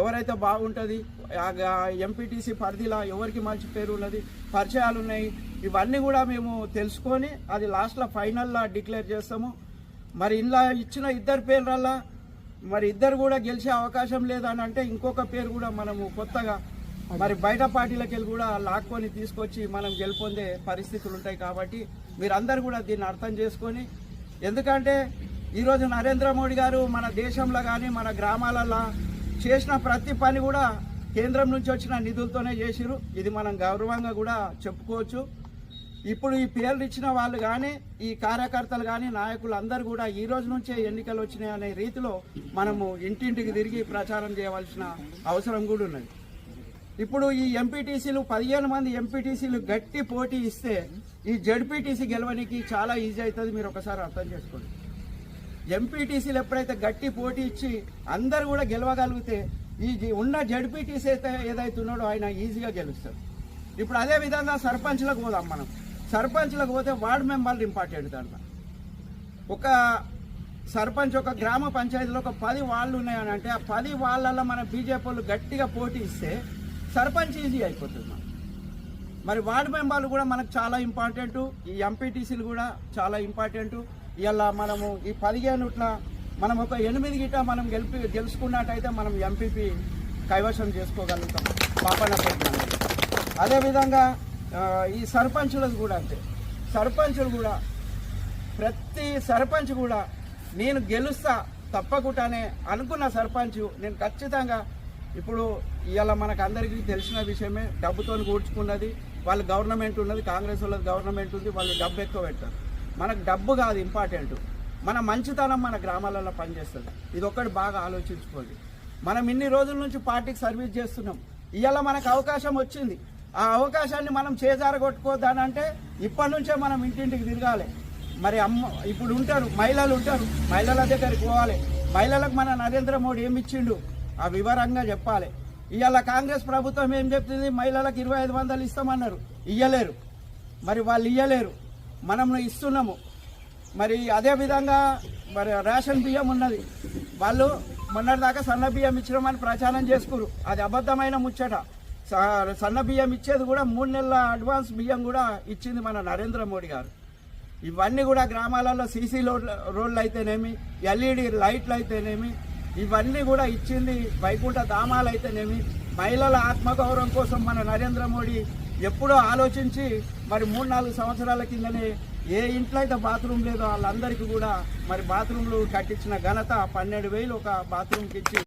ఎవరైతే బాగుంటుంది ఎంపీటీసీ పరిధిలో ఎవరికి మంచి పేరు ఉన్నది పరిచయాలు ఉన్నాయి ఇవన్నీ కూడా మేము తెలుసుకొని అది లాస్ట్లో ఫైనల్లో డిక్లేర్ చేస్తాము. మరి ఇలా ఇచ్చిన ఇద్దరు పేర్లల్లా మరి ఇద్దరు కూడా గెలిచే అవకాశం లేదని అంటే ఇంకొక పేరు కూడా మనము కొత్తగా మరి బయట పార్టీలకు వెళ్ళి కూడా లాక్కొని తీసుకొచ్చి మనం గెలుపొందే పరిస్థితులు ఉంటాయి కాబట్టి మీరందరూ కూడా దీన్ని అర్థం చేసుకొని ఎందుకంటే ఈరోజు నరేంద్ర మోడీ గారు మన దేశంలో కానీ మన గ్రామాలలో చేసిన ప్రతి పని కూడా కేంద్రం నుంచి వచ్చిన నిధులతోనే చేసిరు ఇది మనం గౌరవంగా కూడా చెప్పుకోవచ్చు. ఇప్పుడు ఈ పేర్లు ఇచ్చిన వాళ్ళు కానీ ఈ కార్యకర్తలు కానీ నాయకులు అందరూ కూడా ఈ రోజు నుంచే ఎన్నికలు వచ్చినాయి అనే రీతిలో మనము ఇంటింటికి తిరిగి ప్రచారం చేయవలసిన అవసరం కూడా ఉన్నది. ఇప్పుడు ఈ ఎంపీటీసీలు పదిహేను మంది ఎంపీటీసీలు గట్టి పోటీ ఇస్తే ఈ జడ్పీటీసీ గెలవనికి చాలా ఈజీ అవుతుంది. మీరు ఒకసారి అర్థం చేసుకోండి. ఎంపీటీసీలు ఎప్పుడైతే గట్టి పోటీ ఇచ్చి అందరు కూడా గెలవగలిగితే ఈ జి- ఉన్న జడ్పీటీసీ అయితే ఏదైతే ఉన్నాడో ఆయన ఈజీగా గెలుస్తారు ఇప్పుడు అదే విధంగా సర్పంచ్లకు పోదాం మనం. సర్పంచ్లకు పోతే వార్డు మెంబర్లు ఇంపార్టెంట్ దాంట్లో ఒక సర్పంచ్ ఒక గ్రామ పంచాయతీలో ఒక పది వాళ్ళు ఉన్నాయని అంటే ఆ పది వాళ్ళల్లో మన బీజేపీ వాళ్ళు గట్టిగా పోటీ ఇస్తే సర్పంచ్ ఈజీ అయిపోతుంది మరి వార్డు మెంబర్లు కూడా మనకు చాలా ఇంపార్టెంట్. ఈ ఎంపీటీసీలు కూడా చాలా ఇంపార్టెంటు. ఇలా మనము ఈ పదిహేను మనం ఒక ఎనిమిది గిట మనం గెలిపి గెలుచుకున్నట్టయితే మనం ఎంపీపీ కైవసం చేసుకోగలుగుతాం పాపనపేట అదేవిధంగా ఈ సర్పంచులకు కూడా అంతే. సర్పంచులు కూడా ప్రతి సర్పంచ్ కూడా నేను గెలుస్తా తప్పకుండానే అనుకున్న సర్పంచ్ నేను ఖచ్చితంగా ఇప్పుడు ఇవాళ మనకు అందరికీ తెలిసిన విషయమే డబ్బుతో కూర్చుకున్నది వాళ్ళు గవర్నమెంట్ ఉన్నది కాంగ్రెస్ వాళ్ళది గవర్నమెంట్ ఉంది వాళ్ళు డబ్బు ఎక్కువ పెడతారు. మనకు డబ్బు కాదు ఇంపార్టెంట్ మన మంచితనం మన గ్రామాలలో పనిచేస్తుంది. ఇది ఒక్కటి బాగా ఆలోచించుకోండి. మనం ఇన్ని రోజుల నుంచి పార్టీకి సర్వీస్ చేస్తున్నాం. ఇవాళ మనకు అవకాశం వచ్చింది. ఆ అవకాశాన్ని మనం చేజారగొట్టుకోవద్దానంటే ఇప్పటి నుంచే మనం ఇంటింటికి తిరగాలి. మరి అమ్మ ఇప్పుడు ఉంటారు మహిళలు ఉంటారు మహిళల దగ్గరికి పోవాలి. మహిళలకు మన నరేంద్ర మోడీ ఏమి ఇచ్చిండు? ఆ వివరంగా చెప్పాలి. ఇవాళ కాంగ్రెస్ ప్రభుత్వం ఏం చెప్తుంది? మహిళలకు ఇరవై ఐదు వందలు ఇస్తామన్నారు. ఇయ్యలేరు. మరి వాళ్ళు ఇయ్యలేరు. మనం ఇస్తున్నాము. మరి అదే విధంగా మరి రేషన్ బియ్యం ఉన్నది. వాళ్ళు మొన్నటిదాకా సన్న బియ్యం ఇచ్చినామని ప్రచారం చేసుకురు. అది అబద్ధమైన ముచ్చట. సన్న బియ్యం ఇచ్చేది కూడా మూడు నెలల అడ్వాన్స్ బియ్యం కూడా ఇచ్చింది మన నరేంద్ర మోడీ గారు. ఇవన్నీ కూడా గ్రామాలలో సీసీ రోడ్లు అయితేనేమి ఎల్ఈడి లైట్లు అయితేనేమి ఇవన్నీ కూడా ఇచ్చింది వైకుంఠ ధామాలు అయితేనేమి మహిళల ఆత్మగౌరవం కోసం మన నరేంద్ర మోడీ ఎప్పుడో ఆలోచించి మరి మూడు నాలుగు సంవత్సరాల కిందనే ఏ ఇంట్లో అయితే బాత్రూమ్ లేదో వాళ్ళందరికీ కూడా మరి బాత్రూమ్లు కట్టించిన ఘనత పన్నెండు వేలు ఒక బాత్రూమ్కి ఇచ్చి